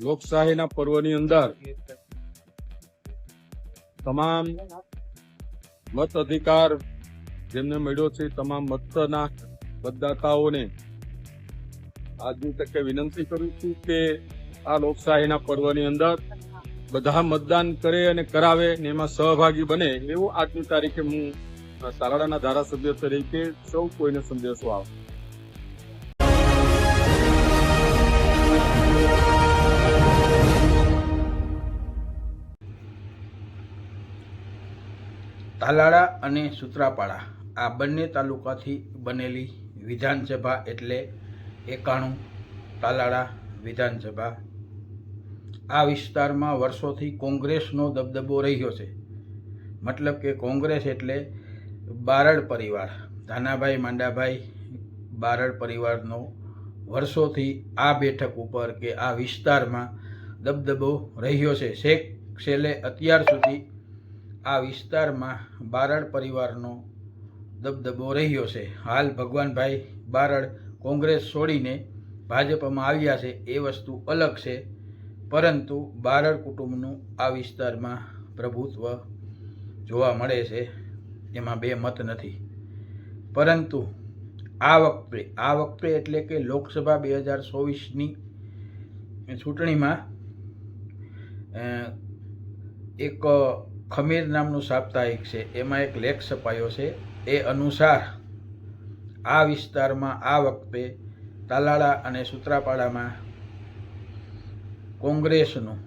લોકશાહીના પર્વની અંદર તમામ મત અધિકાર જેમને મળ્યો છે, તમામ મતના મતદાતાઓને આજની તકે વિનંતી કરું છું કે આ લોકશાહીના પર્વની અંદર બધા મતદાન કરે અને કરાવે ને એમાં સહભાગી બને, એવું આજની તારીખે હું તાલાડાના ધારાસભ્ય તરીકે સૌ કોઈને સંદેશો આવે તાલાળા અને સુત્રાપાડા આ બંને તાલુકાથી બનેલી વિધાનસભા એટલે એકાણું તાલાળા વિધાનસભા આ વિસ્તારમાં વર્ષોથી કોંગ્રેસનો દબદબો રહ્યો છે. મતલબ કે કોંગ્રેસ એટલે બારડ પરિવાર. ધાનાભાઈ, માંડાભાઈ બારડ પરિવારનો વર્ષોથી આ બેઠક ઉપર કે આ વિસ્તારમાં દબદબો રહ્યો છે. શેખ છેલ્લે અત્યાર સુધી આ વિસ્તારમાં બારડ પરિવારનો દબદબો રહ્યો છે. હાલ ભગવાનભાઈ બારડ કોંગ્રેસ છોડીને ભાજપમાં આવ્યા છે. એ વસ્તુ અલગ છે. પરંતુ બારડ કુટુંબનું આ વિસ્તારમાં પ્રભુત્વ જોવા મળે છે, એમાં બે મત નથી. પરંતુ આ વખતે આ વખતે એટલે કે લોકસભા બે હજાર ચોવીસની ચૂંટણીમાં એક ખમીર નામનું સાપ્તાહિક છે, એમાં એક લેખ છપાયો છે. એ અનુસાર આ વિસ્તારમાં આ વખતે તાલાળા અને સૂત્રાપાડામાં કોંગ્રેસનું.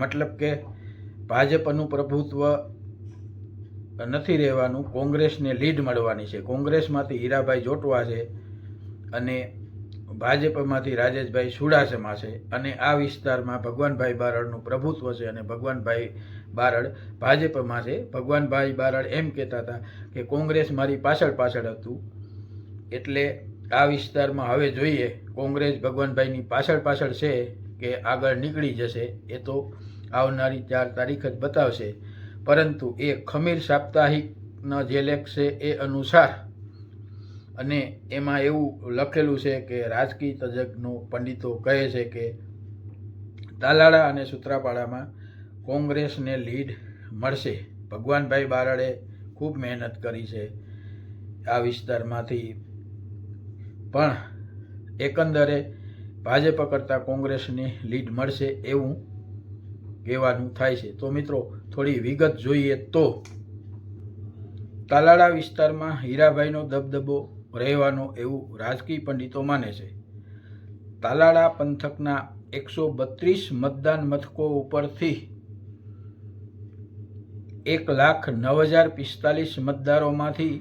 મતલબ કે ભાજપનું પ્રભુત્વ નથી રહેવાનું, કોંગ્રેસને લીડ મળવાની છે. કોંગ્રેસમાંથી હીરાભાઈ જોટવા છે અને ભાજપમાંથી રાજેશભાઈ સુડાસમા છે અને આ વિસ્તારમાં ભગવાનભાઈ બારડનું પ્રભુત્વ છે અને ભગવાનભાઈ બારડ ભાજપમાં છે. ભગવાનભાઈ બારડ એમ કહેતા હતા કે કોંગ્રેસ મારી પાછળ પાછળ હતું. એટલે આ વિસ્તારમાં હવે જોઈએ કોંગ્રેસ ભગવાનભાઈની પાછળ પાછળ છે. કે આગળ નીકળી જશે, એ તો આવનારી ચાર તારીખ જ બતાવશે. પરંતુ એ ખમીર સાપ્તાહિકનો જે લેખ છે, એ અનુસાર અને એમાં એવું લખેલું છે કે રાજકીય તજજ્ઞો પંડિતો કહે છે કે તાલાળા અને સૂત્રાપાડામાં કોંગ્રેસને લીડ મળશે. ભગવાનભાઈ બારડે ખૂબ મહેનત કરી છે આ વિસ્તારમાંથી. પણ એકંદરે ભાજપ કરતાં કોંગ્રેસને લીડ મળશે એવું કહેવાનું થાય છે. તો મિત્રો, થોડી વિગત જોઈએ તો તાલાળા વિસ્તારમાં હીરાભાઈનો દબદબો રહેવાનો એવું રાજકીય પંડિતો માને છે. તાલાળા પંથકના એકસો બત્રીસ મતદાન મથકો ઉપરથી એક લાખ નવ હજાર પિસ્તાલીસ મતદારોમાંથી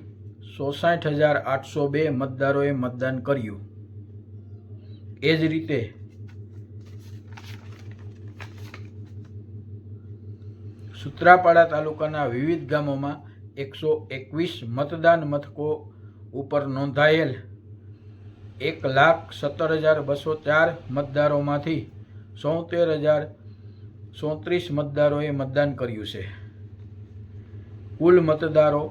ચોસાઠ હજાર આઠસો બે મતદારોએ મતદાન કર્યું. એ જ રીતે સુત્રાપાડા તાલુકાના વિવિધ ગામોમાં એકસો એકવીસ મતદાન મથકો ઉપર નોંધાયેલ એક લાખ સત્તર હજાર બસો ચાર મતદારોમાંથી સોતેર હજાર ચોત્રીસ મતદારોએ મતદાન કર્યું છે. કુલ મતદારો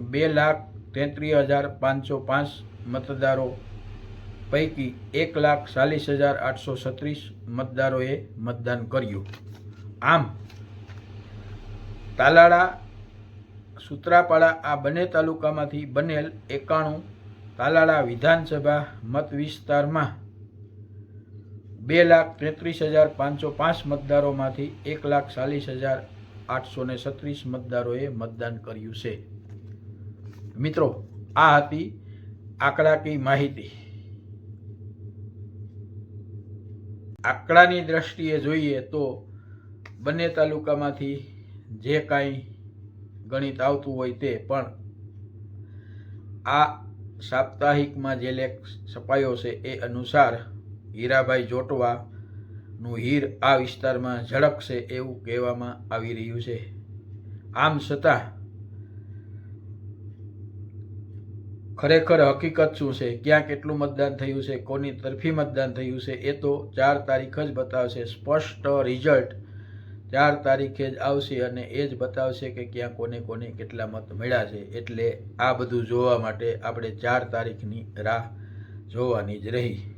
બે લાખ તેત્રીસ હજાર પાંચસો પાંચ મતદારો પૈકી એક લાખ ચાલીસ હજાર આઠસો છત્રીસ મતદારોએ મતદાન કર્યું. આમ, તાલાળા, સૂત્રાપાડા આ બંને તાલુકામાંથી બનેલ એકાણું તાલાળા વિધાનસભા મત વિસ્તારમાં બે લાખ તેત્રીસ હજાર પાંચસો પાંચ મતદારોમાંથી એક લાખ ચાલીસ હજાર આઠસો ને છત્રીસ મતદારોએ મતદાન કર્યું છે. મિત્રો, આ હતી આંકડાકીય માહિતી. આંકડાની દ્રષ્ટિએ જોઈએ તો બંને તાલુકામાંથી જે કાંઈ ગણિત આવતું હોય તે, પણ આ સાપ્તાહિકમાં જે લેખ છપાયો છે એ અનુસાર હીરાભાઈ જોટવાનું હીર આ વિસ્તારમાં ઝળકશે એવું કહેવામાં આવી રહ્યું છે. આમ છતાં ખરેખર હકીકત શું છે? ક્યાં કેટલું મતદાન થયું છે? કોની તરફી મતદાન થયું છે? એ તો ચાર તારીખ જ બતાવશે. સ્પષ્ટ રિઝલ્ટ ચાર તારીખે જ આવશે અને એ જ બતાવશે કે ક્યાં કોને કોને કેટલા મત મળ્યા છે. એટલે આ બધું જોવા માટે આપણે ચાર તારીખની રાહ જોવાની જ રહી.